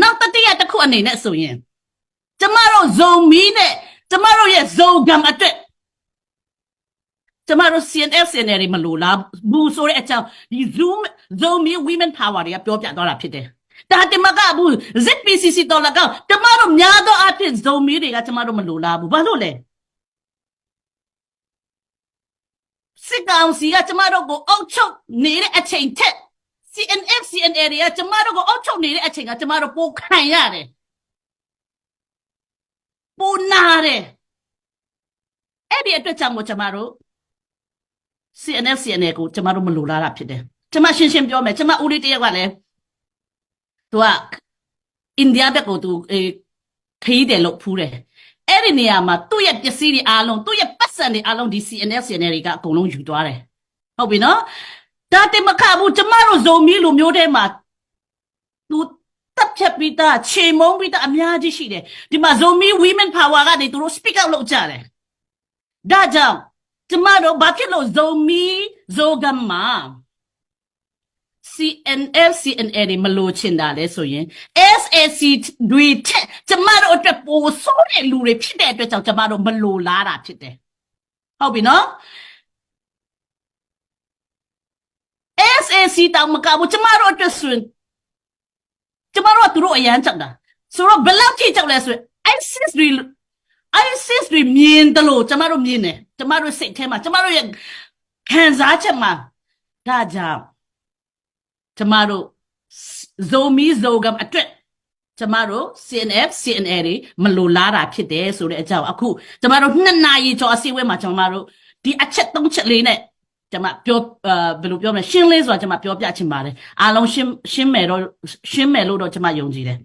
နောက်တတိယတစ်ခုအနေနဲ့ဆိုရင်ကျမတို့ဇုံမီနဲ့ကျမတို့ရဲ့ဇုံကံအတွက်ကျမတို့ CNF CNR တွေမလို့လားဘူးဆိုတဲ့အကြောင်းဒီ Zoom ဇုံမီ women power တွေကပြောပြသွားတာဖြစ်တယ်ဒါတင်မကဘူး ZPCC တော်လကောင်ကျမတို့များသောအားဖြင့်ဇုံမီတွေကကျမတို့မလို့လားဘူးဘာလို့လဲစစ်ကောင်စီကကျမတို့ကိုအုပ်ချုပ်နေတဲ့အချိန်ထက် CNF CNA တွေကကျမတို့ကိုအုပ်ချုပ်နေတဲ့အချိန်ကကျမတို့ပိုခံရတယ်ပိုနာတယ်အဲ့ဒီအတွက်ကြောင့်မို့ကျမတို့ CNF CNA ကိုကျမတို့မလိုလားတာဖြစ်တယ်ကျမရှင်းရှင်းပြောမယ်ကျမဦးလေးတယောက်ကလည်းသူကအိန္ဒိယဘက်ကိုသူအေးခရီးတယ်လို့ဖူးတယ်အဲ့ဒီနေရာမှာသူ့ရဲ့ပစ္စည်းတွေအားလုံးသူ့ရဲ့ပတ်စံတွေအားလုံးဒီ CNF CNA တွေကအကုန်လုံးယူသွားတယ်ဟုတ်ပြီနော် ဒါတင်မခဘူးကျမတို့ဇုံမီလိုမျိုးတဲမှာသူတပ်ဖြတ်ပြီးသားခြေမုံပြီးသားအများကြီးရှိတယ်ဒီမှာဇုံမီ women power ကနေသူတို့ speak out လုပ်ကြတယ်ဒါကြောင့်ကျမတို့ဘာဖြစ်လို့ဇုံမီဇိုဂမ်မှာ CNL CNA တွေမလို့ချင်တာလဲဆိုရင် SAC တွေထက်ကျမတို့အတွက်ပိုဆိုးတဲ့လူတွေဖြစ်တဲ့အတွက်ကြောင့်ကျမတို့မလို့လားတာဖြစ်တယ်ဟုတ်ပြီနော် SAC တောင်မကဘူးကျမတို့အတွက်ဆိုရင်ကျမတို့ကသူတို့အရန်ကြောက်တာဆိုတော့ဘယ်လောက်ထိကြောက်လဲဆိုရင် ISIS တွေ ISIS တွေမြင်တယ်လို့ကျမတို့မြင်တယ်ကျမတို့စိတ်ထဲမှာကျမတို့ရဲ့ခံစားချက်မှာဒါကြောင့်ကျမတို့ဇိုမီဇိုဂမ်အတွက်ကျမတို့ CNF CNA တွေမလိုလားတာဖြစ်တယ်ဆိုတဲ့အကြောင်းအခုကျမတို့နှစ်နာရီကျော်အစည်းအဝေးမှာကျမတို့ဒီအချက်သုံးချက်လေးနဲ့ ကျွန်မပြောအာဘယ်လိုပြောမလဲရှင်းလေးဆိုတာကျွန်မပြောပြချင်ပါတယ်အားလုံးရှင်းရှင်းမယ်တော့ရှင်းမယ်လို့တော့ကျွန်မယုံကြည်တယ်